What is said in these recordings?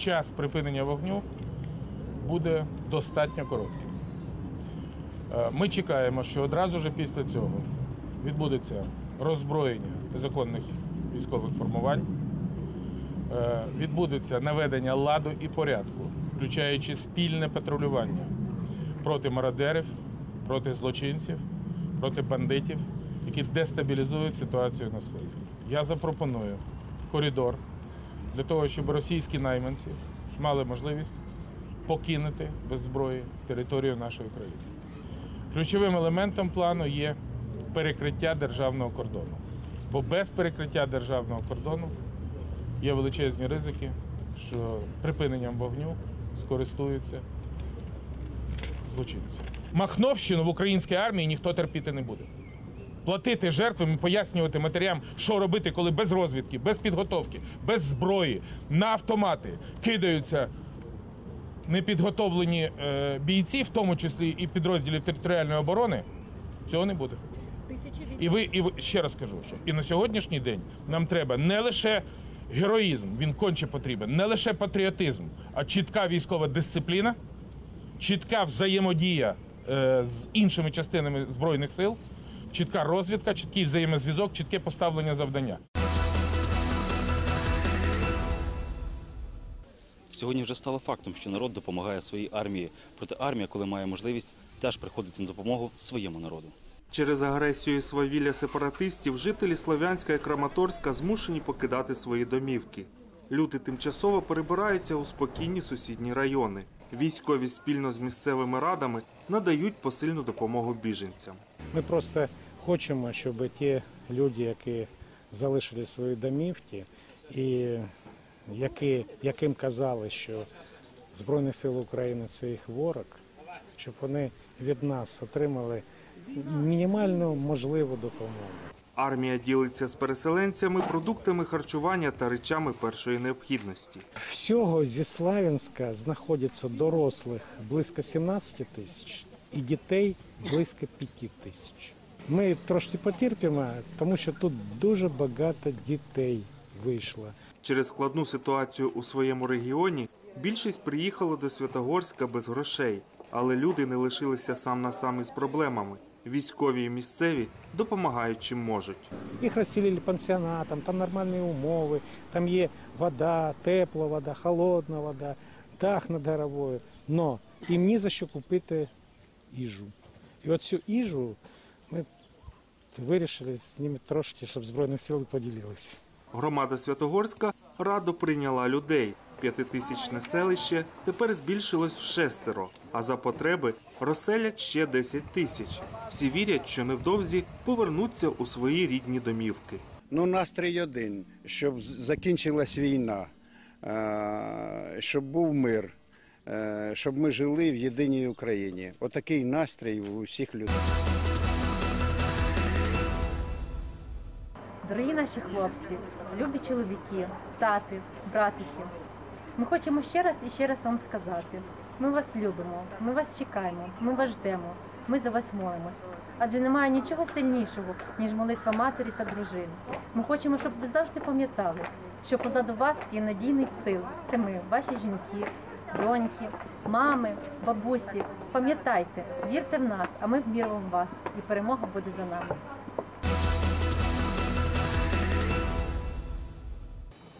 час припинення вогню буде достатньо коротким. Е, Ми чекаємо, що одразу ж після цього відбудеться роззброєння незаконних військових формувань, е, відбудеться наведення ладу і порядку, включаючи спільне патрулювання проти мародерів, проти злочинців, проти бандитів, які дестабілізують ситуацію на сході. Я запропоную коридор для того, щоб російські найманці мали можливість покинути без зброї територію нашої країни. Ключовим елементом плану є перекриття державного кордону. Бо без перекриття державного кордону є величезні ризики, що припиненням вогню скористуються злочинці. Махновщину в українській армії ніхто терпіти не буде. Платити жертвам і пояснювати матерям, що робити, коли без розвідки, без підготовки, без зброї, на автомати кидаються непідготовлені е, бійці, в тому числі і підрозділів територіальної оборони, цього не буде. І ви, і ви ще раз кажу, що і на сьогоднішній день нам треба не лише героїзм, він конче потрібен, не лише патріотизм, а чітка військова дисципліна, чітка взаємодія е, з іншими частинами збройних сил, чітка розвідка, чіткий взаємозв'язок, чітке поставлення завдання. Сьогодні вже стало фактом, що народ допомагає своїй армії. Проте армія, коли має можливість, теж приходити на допомогу своєму народу. Через агресію і свавілля сепаратистів жителі Слов'янська і Краматорська змушені покидати свої домівки. Люди тимчасово перебираються у спокійні сусідні райони. Військові спільно з місцевими радами надають посильну допомогу біженцям. Ми просто хочемо, щоб ті люди, які залишили свої домівки, і які, яким казали, що Збройні Сили України це їх ворог, щоб вони від нас отримали мінімальну можливу допомогу. Армія ділиться з переселенцями продуктами харчування та речами першої необхідності. Всього зі Славянська знаходиться дорослих близько 17 тисяч і дітей близько 5 тисяч. Ми трошки потерпимо, тому що тут дуже багато дітей вийшло. Через складну ситуацію у своєму регіоні більшість приїхало до Святогорська без грошей, але люди не лишилися сам на сам із проблемами. Військові і місцеві допомагають чим можуть. Їх розселили пансіонатом, там нормальні умови, там є вода, тепла вода, холодна вода, дах над головою. Но їм ні за що купити їжу. І от цю їжу ми вирішили з ними трошки, щоб Збройні сили поділилися. Громада Святогорська радо прийняла людей. П'ятитисячне селище тепер збільшилось в шестеро, а за потреби розселять ще 10 тисяч. Всі вірять, що невдовзі повернуться у свої рідні домівки. Ну, настрій один, щоб закінчилась війна, е, щоб був мир, е, щоб ми жили в єдиній Україні. Отакий настрій у всіх людей. Дорогі наші хлопці, любі чоловіки, тати, братики. Ми хочемо ще раз і ще раз вам сказати: ми вас любимо, ми вас чекаємо, ми вас ждемо, ми за вас молимось. Адже немає нічого сильнішого, ніж молитва матері та дружини. Ми хочемо, щоб ви завжди пам'ятали, що позаду вас є надійний тил. Це ми, ваші жінки, доньки, мами, бабусі. Пам'ятайте, вірте в нас, а ми віримо в вас, і перемога буде за нами.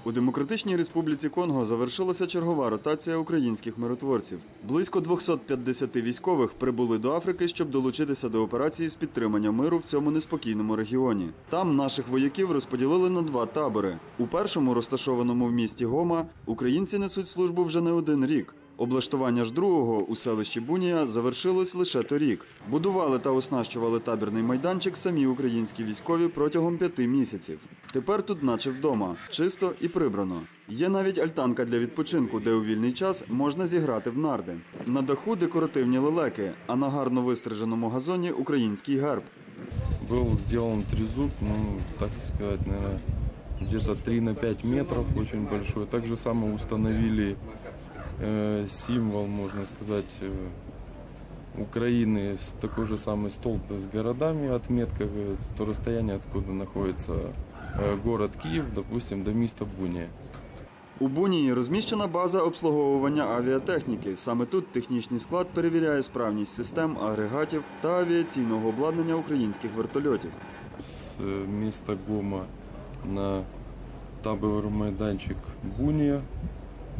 У Демократичній Республіці Конго завершилася чергова ротація українських миротворців. Близько 250 військових прибули до Африки, щоб долучитися до операції з підтримання миру в цьому неспокійному регіоні. Там наших вояків розподілили на два табори. У першому, розташованому в місті Гома, українці несуть службу вже не один рік. Облаштування ж другого у селищі Бунія завершилось лише торік. Будували та оснащували табірний майданчик самі українські військові протягом п'яти місяців. Тепер тут, наче вдома, чисто і прибрано. Є навіть альтанка для відпочинку, де у вільний час можна зіграти в нарди. На даху декоративні лелеки, а на гарно вистриженому газоні український герб. Был сделан трезуб, ну, так наверное, где-то 3 на 5 метров, очень большой. Так само установили символ, можно сказать, э, Украины, с- такой же самый столб с городами, отметка, э, то расстояние, откуда находится э, город Киев, допустим, до места Буния. У Бунії розміщена база обслуговування авіатехніки. Саме тут технічний склад перевіряє справність систем, агрегатів та авіаційного обладнання українських вертольотів. С э, места ГОМа на табор майданчик Буния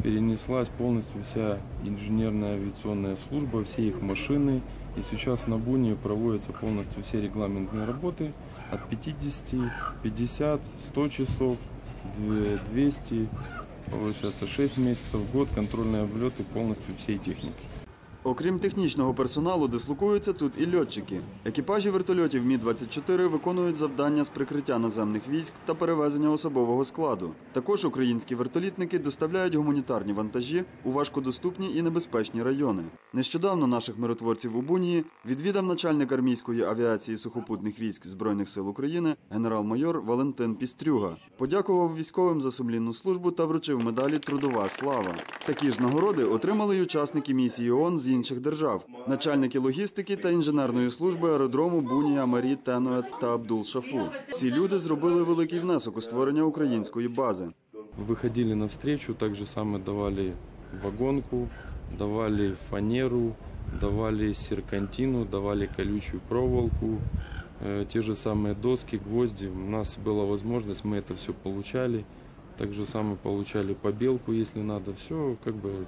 перенеслась полностью вся инженерная авиационная служба, все их машины. И сейчас на Буне проводятся полностью все регламентные работы от 50, 50, 100 часов, две- 200, получается 6 месяцев в год контрольные облеты полностью всей техники. Окрім технічного персоналу, дислокуються тут і льотчики. Екіпажі вертольотів Мі-24 виконують завдання з прикриття наземних військ та перевезення особового складу. Також українські вертолітники доставляють гуманітарні вантажі у важкодоступні і небезпечні райони. Нещодавно наших миротворців у Бунії відвідав начальник армійської авіації сухопутних військ Збройних сил України генерал-майор Валентин Пістрюга. Подякував військовим за сумлінну службу та вручив медалі Трудова слава. Такі ж нагороди отримали й учасники місії ООН з інших держав, начальники логістики та інженерної служби аеродрому Бунія Марі Тенует та Абдул Шафу. Ці люди зробили великий внесок у створення української бази. выходили навстречу, также самое давали вагонку, давали фанеру, давали серпантину, давали колючую проволоку, э, те же самые доски, гвозди. У нас была возможность, мы это все получали. Так же самое получали побелку, если надо. Все как бы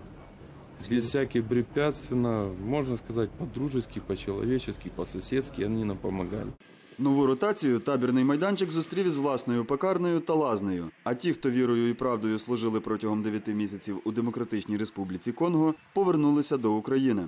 без всяких препятственно, можно сказать, по-дружески, по-человечески, по-сусідськи, вони нам допомагали. Нову ротацію табірний майданчик зустрів із власною пекарнею та лазнею. А ті, хто вірою і правдою служили протягом 9 місяців у Демократичній Республіці Конго, повернулися до України.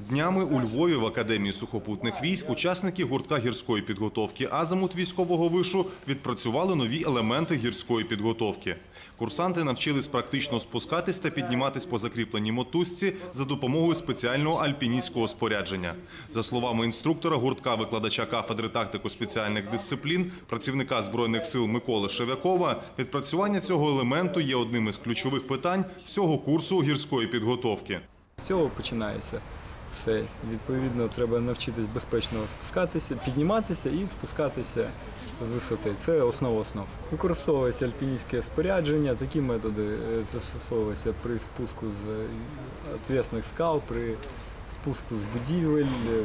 Днями у Львові в Академії сухопутних військ учасники гуртка гірської підготовки Азимут військового вишу відпрацювали нові елементи гірської підготовки. Курсанти навчились практично спускатись та підніматись по закріпленій мотузці за допомогою спеціального альпіністського спорядження. За словами інструктора гуртка викладача кафедри тактико спеціальних дисциплін, працівника збройних сил Миколи Шевякова, відпрацювання цього елементу є одним із ключових питань всього курсу гірської підготовки. З цього починається все. Відповідно, треба навчитись безпечно спускатися, підніматися і спускатися з висоти. Це основа основ. Використовується альпіністське спорядження, такі методи е, застосовуються при спуску з відвісних скал, при спуску з будівель, е,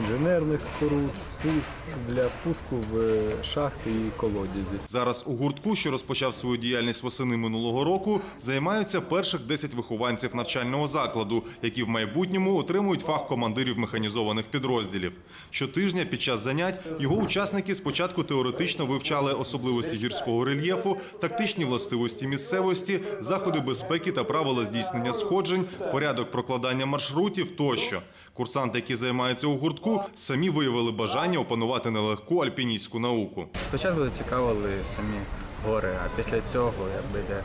інженерних споруд, спуск для спуску в е, шахти і колодязі. Зараз у гуртку, що розпочав свою діяльність восени минулого року, займаються перших 10 вихованців навчального закладу, які в майбутньому отримують фах командирів механізованих підрозділів. Щотижня під час занять його учасники спочатку теоретично вивчали особливості гірського рельєфу, тактичні властивості місцевості, заходи безпеки та правила здійснення сходжень, порядок прокладання маршрутів тощо. Курсанти, які займаються у гуртку, самі виявили бажання опанувати нелегку альпіністську науку. Спочатку зацікавили самі гори, а після цього якби йде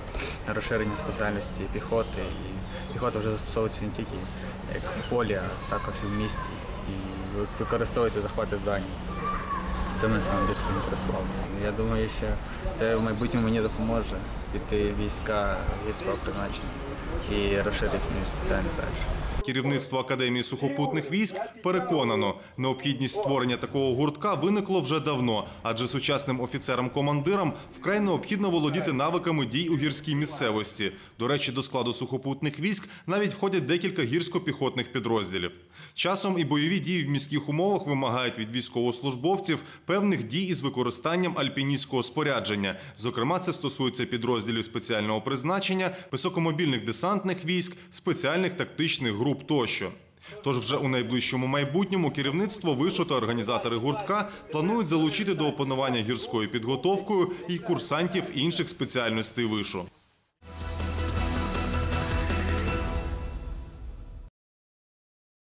розширення спеціальності піхоти. І піхота вже застосовується не тільки як в полі, а також і в місті. І використовується захвати здані. Це мене саме більше інтересувало. Я думаю, що це в майбутньому мені допоможе піти війська гірського призначення і розширити мою спеціальність далі. Керівництво Академії сухопутних військ переконано, необхідність створення такого гуртка виникло вже давно, адже сучасним офіцерам-командирам вкрай необхідно володіти навиками дій у гірській місцевості. До речі, до складу сухопутних військ навіть входять декілька гірсько-піхотних підрозділів. Часом і бойові дії в міських умовах вимагають від військовослужбовців певних дій із використанням альпіністського спорядження. Зокрема, це стосується підрозділів спеціального призначення, високомобільних десантних військ, спеціальних тактичних груп тощо. Тож вже у найближчому майбутньому керівництво вишу та організатори гуртка планують залучити до опанування гірською підготовкою і курсантів інших спеціальностей вишу.